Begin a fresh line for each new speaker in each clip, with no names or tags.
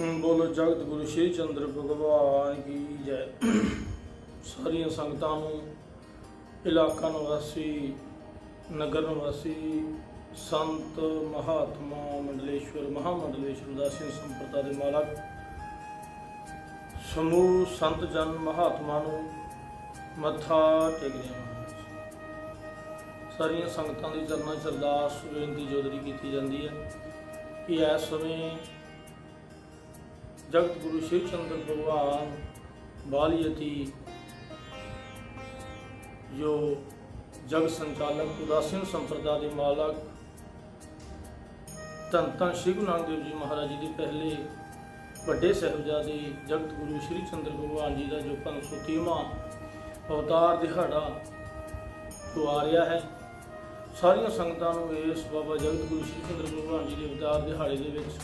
ਬੋਲੋ, ਜਗਤ ਗੁਰੂ ਸ਼੍ਰੀ ਚੰਦਰ ਭਗਵਾਨ ਕੀ ਜੈ। ਸਾਰੀਆਂ ਸੰਗਤਾਂ ਨੂੰ, ਇਲਾਕਾ ਨਿਵਾਸੀ, ਨਗਰ ਨਿਵਾਸੀ, ਸੰਤ ਮਹਾਤਮਾ ਮੰਡਲੇਸ਼ਵਰ, ਮਹਾਮੰਡਲੇਸ਼ਵਰ ਦਾਸੀ ਸੰਪਰਦਾ ਦੇ ਮਾਲਕ, ਸਮੂਹ ਸੰਤ ਜਨ ਮਹਾਤਮਾ ਨੂੰ ਮੱਥਾ ਟੇਕਦੇ ਹਾਂ। ਸਾਰੀਆਂ ਸੰਗਤਾਂ ਦੀ ਚਰਨਾਂ 'ਚ ਅਰਦਾਸ ਬੇਨਤੀ ਜੋਦਰੀ ਕੀਤੀ ਜਾਂਦੀ ਹੈ ਕਿ ਇਸ ਸਮੇਂ ਜਗਤ ਗੁਰੂ ਸ਼ਿਵ ਚੰਦਰ ਭਗਵਾਨ ਬਾਲੀਅਤੀ ਜੋ ਜਗ ਸੰਚਾਲਕ ਉਦਾਸੀਨ ਸੰਪਰਦਾ ਦੇ ਮਾਲਕ ਧੰਨ ਧੰਨ ਸ਼੍ਰੀ ਗੁਰੂ ਨਾਨਕ ਦੇਵ ਜੀ ਮਹਾਰਾਜ ਜੀ ਦੇ ਪਹਿਲੇ ਵੱਡੇ ਸਹਿਬਜ਼ਾਦੇ ਜਗਤ ਗੁਰੂ ਸ਼੍ਰੀ ਚੰਦਰ ਭਗਵਾਨ ਜੀ ਦਾ ਜੋ 530ਵਾਂ ਅਵਤਾਰ ਦਿਹਾੜਾ ਤੋਂ ਆ ਰਿਹਾ ਹੈ। ਸਾਰੀਆਂ ਸੰਗਤਾਂ ਨੂੰ ਇਸ ਬਾਬਾ ਜਗਤ ਗੁਰੂ ਸ਼੍ਰੀ ਚੰਦਰ ਭਗਵਾਨ ਜੀ ਦੇ ਅਵਤਾਰ ਦਿਹਾੜੇ ਦੇ ਵਿੱਚ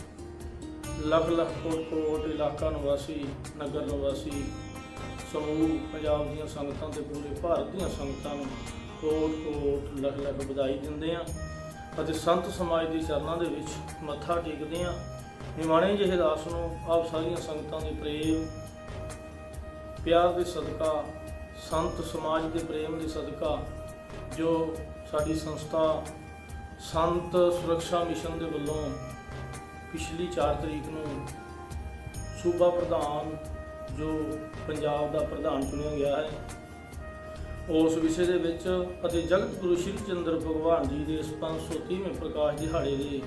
ਲੱਖ ਲੱਖ ਕੋਟ ਕੋਟ ਇਲਾਕਾ ਨਿਵਾਸੀ, ਨਗਰ ਨਿਵਾਸੀ, ਸਮੂਹ, ਪੰਜਾਬ ਦੀਆਂ ਸੰਗਤਾਂ ਤੇ ਪੂਰੇ ਭਾਰਤ ਦੀਆਂ ਸੰਗਤਾਂ ਨੂੰ ਕੋਟ ਕੋਟ ਲੱਖ ਲੱਖ ਵਧਾਈ ਦਿੰਦੇ ਆ ਅਤੇ ਸੰਤ ਸਮਾਜ ਦੀ ਚਰਨਾਂ ਦੇ ਵਿੱਚ ਮੱਥਾ ਟੇਕਦੇ ਆ ਨਿਮਾਣੇ ਜਿਹੇ ਦਾਸ ਨੂੰ ਆਪ ਸਾਰੀਆਂ ਸੰਗਤਾਂ ਦੇ ਪ੍ਰੇਮ, ਪਿਆਰ ਦੇ ਸਦਕਾ, ਸੰਤ ਸਮਾਜ ਦੇ ਪ੍ਰੇਮ ਦੇ ਸਦਕਾ, ਜੋ ਸਾਡੀ ਸੰਸਥਾ ਸੰਤ ਸੁਰੱਖਿਆ ਮਿਸ਼ਨ ਦੇ ਵੱਲੋਂ ਪਿਛਲੀ 4 ਤਰੀਕ ਨੂੰ ਸੂਬਾ ਪ੍ਰਧਾਨ ਜੋ ਪੰਜਾਬ ਦਾ ਪ੍ਰਧਾਨ ਚੁਣਿਆ ਗਿਆ ਹੈ, ਉਸ ਵਿਸ਼ੇ ਦੇ ਵਿੱਚ ਅਤੇ ਜਗਤ ਗੁਰੂ ਸ਼੍ਰੀ ਚੰਦਰ ਭਗਵਾਨ ਜੀ ਦੇ ਇਸ 530ਵੇਂ ਪ੍ਰਕਾਸ਼ ਦਿਹਾੜੇ ਦੇ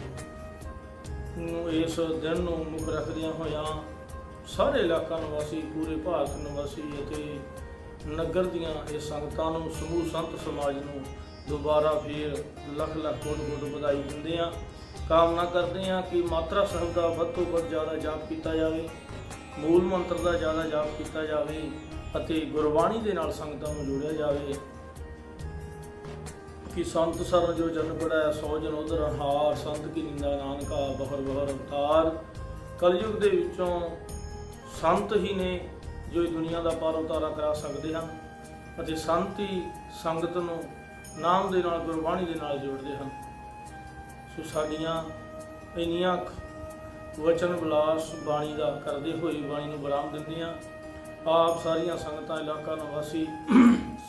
ਨੂੰ ਇਸ ਦਿਨ ਨੂੰ ਮੁੱਖ ਰੱਖਦਿਆਂ ਹੋਇਆਂ ਸਾਰੇ ਇਲਾਕਾ ਨਿਵਾਸੀ, ਪੂਰੇ ਭਾਰਤ ਨਿਵਾਸੀ ਅਤੇ ਨਗਰ ਦੀਆਂ ਇਹ ਸੰਗਤਾਂ ਨੂੰ ਸਮੂਹ ਸੰਤ ਸਮਾਜ ਨੂੰ ਦੁਬਾਰਾ ਫੇਰ ਲੱਖ ਲੱਖ ਕੋਟ ਕੋਟ ਵਧਾਈ ਦਿੰਦੇ ਆ। ਕਾਮਨਾ ਕਰਦੇ ਹਾਂ ਕਿ ਮਾਤਰਾ ਸਾਹਿਬ ਦਾ ਵੱਧ ਤੋਂ ਵੱਧ ਜ਼ਿਆਦਾ ਜਾਪ ਕੀਤਾ ਜਾਵੇ, ਮੂਲ ਮੰਤਰ ਦਾ ਜ਼ਿਆਦਾ ਜਾਪ ਕੀਤਾ ਜਾਵੇ ਅਤੇ ਗੁਰਬਾਣੀ ਦੇ ਨਾਲ ਸੰਗਤਾਂ ਨੂੰ ਜੋੜਿਆ ਜਾਵੇ। ਕਿ ਸੰਤ ਸਰਨ ਜੋ ਜਨ ਬੜਾਇਆ ਸੋ ਜਨ ਉਦਰ ਹਾਰ, ਸੰਤ ਕੀ ਨਿੰਦਾ ਨਾਨਕਾ, ਬਹਰ ਬਹਰ ਅਵਤਾਰ। ਕਲਯੁਗ ਦੇ ਵਿੱਚੋਂ ਸੰਤ ਹੀ ਨੇ ਜੋ ਇਹ ਦੁਨੀਆ ਦਾ ਪਾਰ ਉਤਾਰਾ ਕਰਾ ਸਕਦੇ ਹਨ ਅਤੇ ਸੰਤ ਹੀ ਸੰਗਤ ਨੂੰ ਨਾਮ ਦੇ ਨਾਲ, ਗੁਰਬਾਣੀ ਦੇ ਨਾਲ ਜੋੜਦੇ ਹਨ। ਸੋ ਸਾਡੀਆਂ ਇੰਨੀਆਂ ਵਚਨ ਵਿਲਾਸ ਬਾਣੀ ਦਾ ਕਰਦੇ ਹੋਏ ਬਾਣੀ ਨੂੰ ਬਰਾਮ ਦਿੰਦੇ ਆ ਆਪ ਸਾਰੀਆਂ ਸੰਗਤਾਂ ਇਲਾਕਾ ਨਿਵਾਸੀ,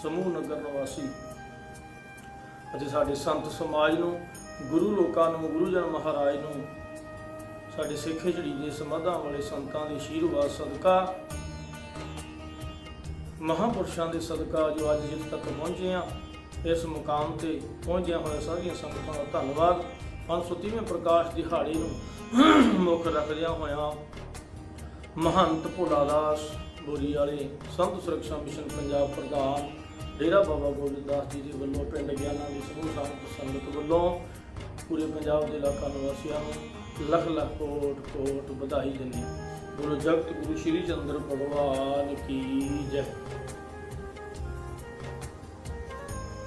ਸਮੂਹ ਨਗਰ ਨਿਵਾਸੀ। ਅਤੇ ਸਾਡੇ ਸੰਤ ਸਮਾਜ ਨੂੰ, ਗੁਰੂ ਲੋਕਾਂ ਨੂੰ, ਗੁਰੂ ਜਨ ਮਹਾਰਾਜ ਨੂੰ, ਸਾਡੇ ਸਿੱਖ ਝੜੀ ਦੇ ਸਮਾਧਾਂ ਵਾਲੇ ਸੰਤਾਂ ਦੇ ਆਸ਼ੀਰਵਾਦ ਸਦਕਾ, ਮਹਾਪੁਰਸ਼ਾਂ ਦੇ ਸਦਕਾ ਜੋ ਅੱਜ ਜਿੱਥੇ ਤੱਕ ਪਹੁੰਚੇ ਆ ਇਸ ਮੁਕਾਮ ਤੇ ਪਹੁੰਚਿਆ ਹੋਇਆ ਸਾਰੀਆਂ ਸੰਗਤਾਂ ਦਾ ਧੰਨਵਾਦ। 530ਵੇਂ ਪ੍ਰਕਾਸ਼ ਦਿਹਾੜੇ ਨੂੰ ਮੁੱਖ ਰੱਖਦਿਆਂ ਹੋਇਆਂ ਮਹੰਤ ਭੋਲਾ ਦਾਸ ਬੋਰੀ ਵਾਲੇ ਸੰਤ ਸੁਰੱਖਿਆ ਮਿਸ਼ਨ ਪੰਜਾਬ ਪ੍ਰਧਾਨ ਡੇਰਾ ਬਾਬਾ ਗੋਬਿੰਦ ਜੀ ਦੇ ਵੱਲੋਂ ਪਿੰਡ ਗਿਆਨਾ ਦੀ ਸਮੂਹ ਸੰਗਤ ਸੰਗਤ ਵੱਲੋਂ ਪੂਰੇ ਪੰਜਾਬ ਦੇ ਇਲਾਕਾ ਨਿਵਾਸੀਆਂ ਨੂੰ ਲੱਖ ਲੱਖ ਕੋਟ ਕੋਟ ਵਧਾਈ ਦਿੰਦੀ ਗੁਰੂ ਜਗਤ ਗੁਰੂ ਸ਼੍ਰੀ ਚੰਦਰ ਭਗਵਾਨ ਕੀ ਜੈ।